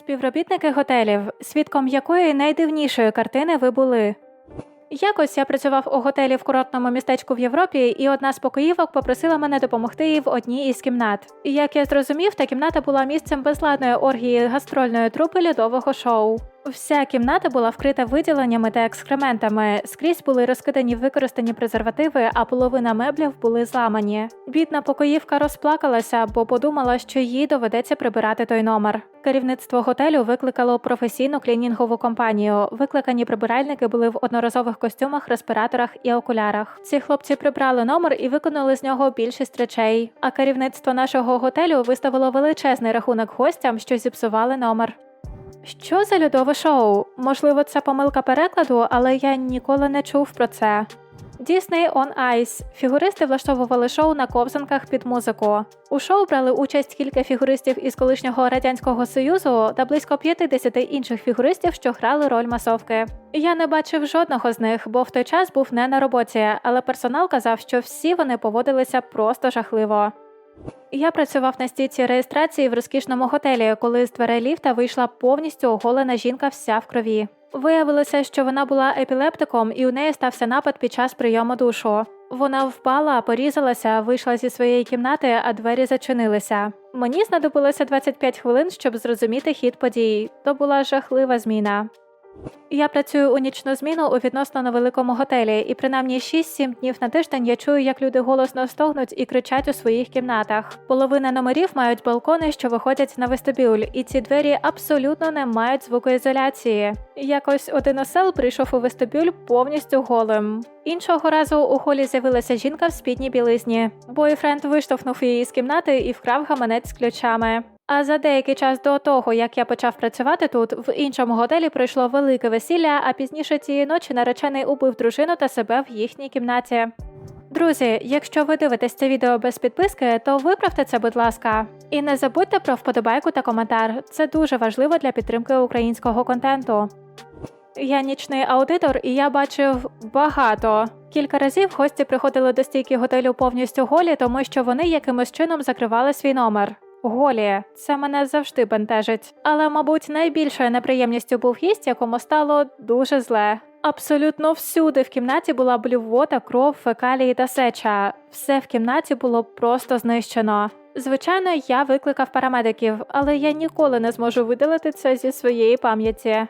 Співробітники готелів, свідком якої найдивнішої картини ви були. Якось я працював у готелі в курортному містечку в Європі, і одна з покоївок попросила мене допомогти їй в одній із кімнат. Як я зрозумів, та кімната була місцем безладної оргії гастрольної трупи льодового шоу. Вся кімната була вкрита виділеннями та екскрементами. Скрізь були розкидані використані презервативи, а половина меблів були зламані. Бідна покоївка розплакалася, бо подумала, що їй доведеться прибирати той номер. Керівництво готелю викликало професійну клінінгову компанію. Викликані прибиральники були в одноразових костюмах, респіраторах і окулярах. Ці хлопці прибрали номер і виконали з нього більшість речей. А керівництво нашого готелю виставило величезний рахунок гостям, що зіпсували номер. Що за льодове шоу? Можливо, це помилка перекладу, але я ніколи не чув про це. Disney on Ice. Фігуристи влаштовували шоу на ковзанках під музику. У шоу брали участь кілька фігуристів із колишнього радянського союзу та близько 50 інших фігуристів, що грали роль масовки. Я не бачив жодного з них, бо в той час був не на роботі, але персонал казав, що всі вони поводилися просто жахливо. Я працював на стійці реєстрації в розкішному готелі, коли з дверей ліфта вийшла повністю оголена жінка вся в крові. Виявилося, що вона була епілептиком, і у неї стався напад під час прийому душу. Вона впала, порізалася, вийшла зі своєї кімнати, а двері зачинилися. Мені знадобилося 25 хвилин, щоб зрозуміти хід подій. То була жахлива зміна. Я працюю у нічну зміну у відносно невеликому готелі, і принаймні 6-7 днів на тиждень я чую, як люди голосно стогнуть і кричать у своїх кімнатах. Половина номерів мають балкони, що виходять на вестибюль, і ці двері абсолютно не мають звукоізоляції. Якось один осел прийшов у вестибюль повністю голим. Іншого разу у холі з'явилася жінка в спідній білизні. Бойфренд виштовхнув її з кімнати і вкрав гаманець з ключами. А за деякий час до того, як я почав працювати тут, в іншому готелі пройшло велике весілля, а пізніше цієї ночі наречений убив дружину та себе в їхній кімнаті. Друзі, якщо ви дивитесь це відео без підписки, то виправте це, будь ласка. І не забудьте про вподобайку та коментар. Це дуже важливо для підтримки українського контенту. Я нічний аудитор, і я бачив багато. Кілька разів гості приходили до стійки готелю повністю голі, тому що вони якимось чином закривали свій номер. Голі, це мене завжди бентежить. Але, мабуть, найбільшою неприємністю був гість, якому стало дуже зле. Абсолютно всюди в кімнаті була блювота, кров, фекалії та сеча. Все в кімнаті було просто знищено. Звичайно, я викликав парамедиків, але я ніколи не зможу видалити це зі своєї пам'яті.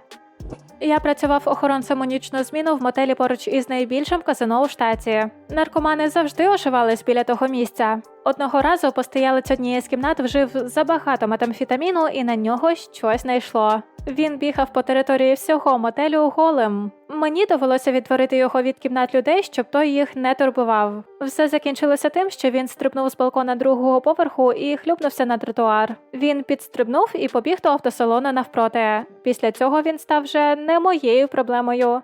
Я працював охоронцем у нічну зміну в мотелі поруч із найбільшим казино у штаті. Наркомани завжди ошивались біля того місця. Одного разу постоялець однієї з кімнат вжив забагато метамфітаміну і на нього щось знайшло. Він бігав по території всього мотелю голим. Мені довелося відтворити його від кімнат людей, щоб той їх не турбував. Все закінчилося тим, що він стрибнув з балкона другого поверху і хлюпнувся на тротуар. Він підстрибнув і побіг до автосалону навпроти. Після цього він став вже не моєю проблемою.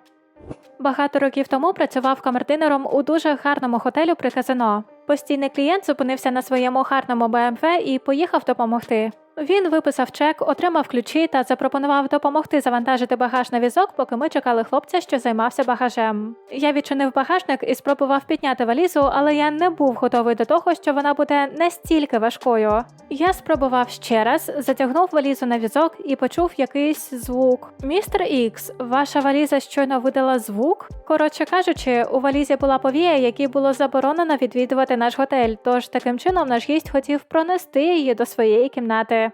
Багато років тому працював камердинером у дуже гарному готелю при казино. Постійний клієнт зупинився на своєму гарному БМВ і поїхав допомогти. Він виписав чек, отримав ключі та запропонував допомогти завантажити багаж на візок, поки ми чекали хлопця, що займався багажем. Я відчинив багажник і спробував підняти валізу, але я не був готовий до того, що вона буде настільки важкою. Я спробував ще раз, затягнув валізу на візок і почув якийсь звук. Містер Ікс, ваша валіза щойно видала звук? Коротше кажучи, у валізі була повія, якій було заборонено відвідувати наш готель. Тож таким чином наш гість хотів пронести її до своєї кімнати.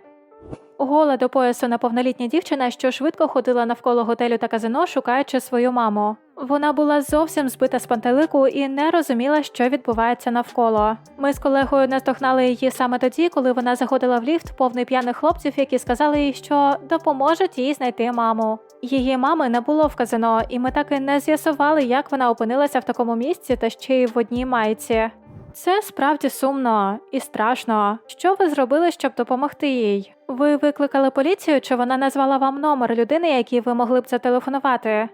Гола до поясу неповнолітня дівчина, що швидко ходила навколо готелю та казино, шукаючи свою маму. Вона була зовсім збита з пантелику і не розуміла, що відбувається навколо. Ми з колегою наздогнали її саме тоді, коли вона заходила в ліфт, повний п'яних хлопців, які сказали їй, що допоможуть їй знайти маму. Її мами не було в казино, і ми так і не з'ясували, як вона опинилася в такому місці та ще й в одній майці. Це справді сумно і страшно. Що ви зробили, щоб допомогти їй? Ви викликали поліцію, чи вона назвала вам номер людини, якій ви могли б зателефонувати?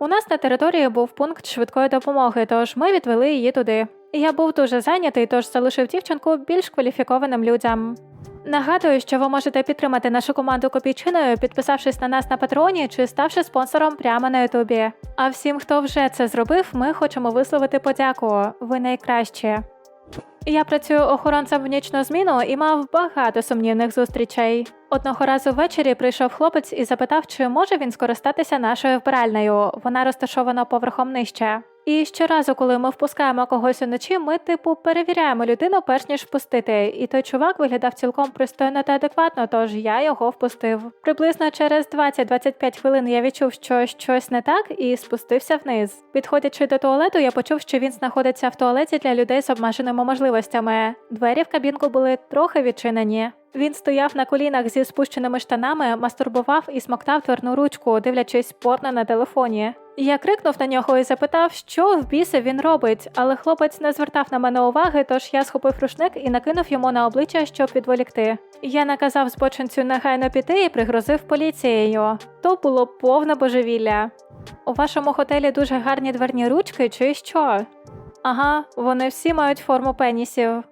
У нас на території був пункт швидкої допомоги, тож ми відвели її туди. Я був дуже зайнятий, тож залишив дівчинку більш кваліфікованим людям. Нагадую, що ви можете підтримати нашу команду копійчиною, підписавшись на нас на патреоні чи ставши спонсором прямо на Ютубі. А всім, хто вже це зробив, ми хочемо висловити подяку. Ви найкращі. Я працюю охоронцем в нічну зміну і мав багато сумнівних зустрічей. Одного разу ввечері прийшов хлопець і запитав, чи може він скористатися нашою вбиральнею. Вона розташована поверхом нижче. І щоразу, коли ми впускаємо когось уночі, ми, типу, перевіряємо людину, перш ніж впустити. І той чувак виглядав цілком пристойно та адекватно, тож я його впустив. Приблизно через 20-25 хвилин я відчув, що щось не так, і спустився вниз. Підходячи до туалету, я почув, що він знаходиться в туалеті для людей з обмеженими можливостями. Двері в кабінку були трохи відчинені. Він стояв на колінах зі спущеними штанами, мастурбував і смоктав дверну ручку, дивлячись порно на телефоні. Я крикнув на нього і запитав, що в біса він робить, але хлопець не звертав на мене уваги, тож я схопив рушник і накинув йому на обличчя, щоб відволікти. Я наказав збочинцю негайно піти і пригрозив поліцією. То було повне божевілля. У вашому готелі дуже гарні дверні ручки, чи що? Ага, вони всі мають форму пенісів.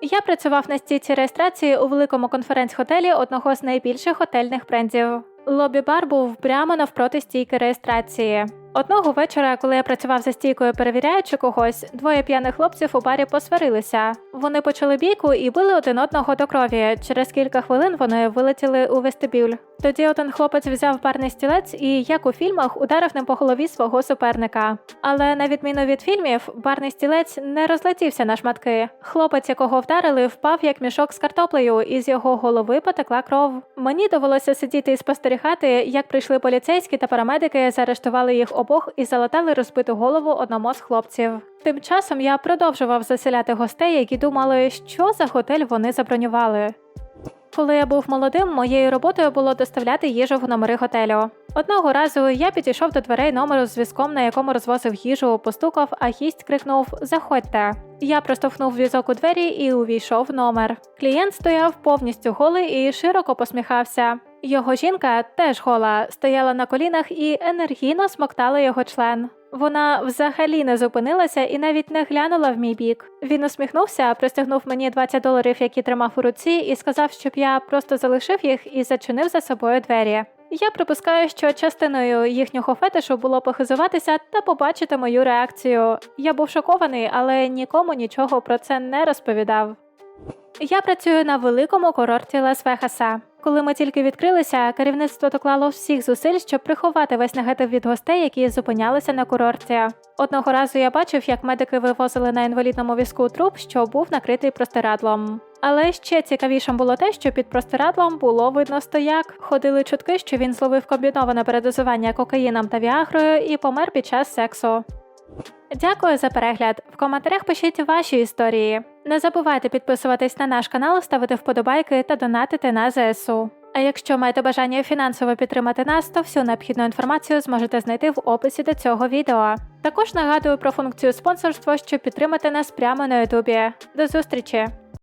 Я працював на стійці реєстрації у великому конференц-готелі одного з найбільших готельних брендів. Лобі-бар був прямо навпроти стійки реєстрації. Одного вечора, коли я працював за стійкою, перевіряючи когось, двоє п'яних хлопців у барі посварилися. Вони почали бійку і били один одного до крові. Через кілька хвилин вони вилетіли у вестибюль. Тоді один хлопець взяв барний стілець і, як у фільмах, ударив ним по голові свого суперника. Але на відміну від фільмів, барний стілець не розлетівся на шматки. Хлопець, якого вдарили, впав як мішок з картоплею, і з його голови потекла кров. Мені довелося сидіти і спостерігати, як прийшли поліцейські та парамедики, заарештували їх обох і залатали розбиту голову одному з хлопців. Тим часом я продовжував заселяти гостей, які думали, що за готель вони забронювали. Коли я був молодим, моєю роботою було доставляти їжу в номери готелю. Одного разу я підійшов до дверей номеру з зв'язком, на якому розвозив їжу, постукав, а гість крикнув Заходьте. Я проштовхнув візок у двері і увійшов в номер. Клієнт стояв повністю голий і широко посміхався. Його жінка, теж гола, стояла на колінах і енергійно смоктала його член. Вона взагалі не зупинилася і навіть не глянула в мій бік. Він усміхнувся, простягнув мені 20 доларів, які тримав у руці, і сказав, щоб я просто залишив їх і зачинив за собою двері. Я припускаю, що частиною їхнього фетишу було похизуватися та побачити мою реакцію. Я був шокований, але нікому нічого про це не розповідав. Я працюю на великому курорті Лас-Вегаса. Коли ми тільки відкрилися, керівництво доклало всіх зусиль, щоб приховати весь негатив від гостей, які зупинялися на курорті. Одного разу я бачив, як медики вивозили на інвалідному візку труп, що був накритий простирадлом. Але ще цікавішим було те, що під простирадлом було видно стояк. Ходили чутки, що він зловив комбіноване передозування кокаїном та віагрою і помер під час сексу. Дякую за перегляд. В коментарях пишіть ваші історії. Не забувайте підписуватись на наш канал, ставити вподобайки та донатити на ЗСУ. А якщо маєте бажання фінансово підтримати нас, то всю необхідну інформацію зможете знайти в описі до цього відео. Також нагадую про функцію спонсорства, щоб підтримати нас прямо на Ютубі. До зустрічі!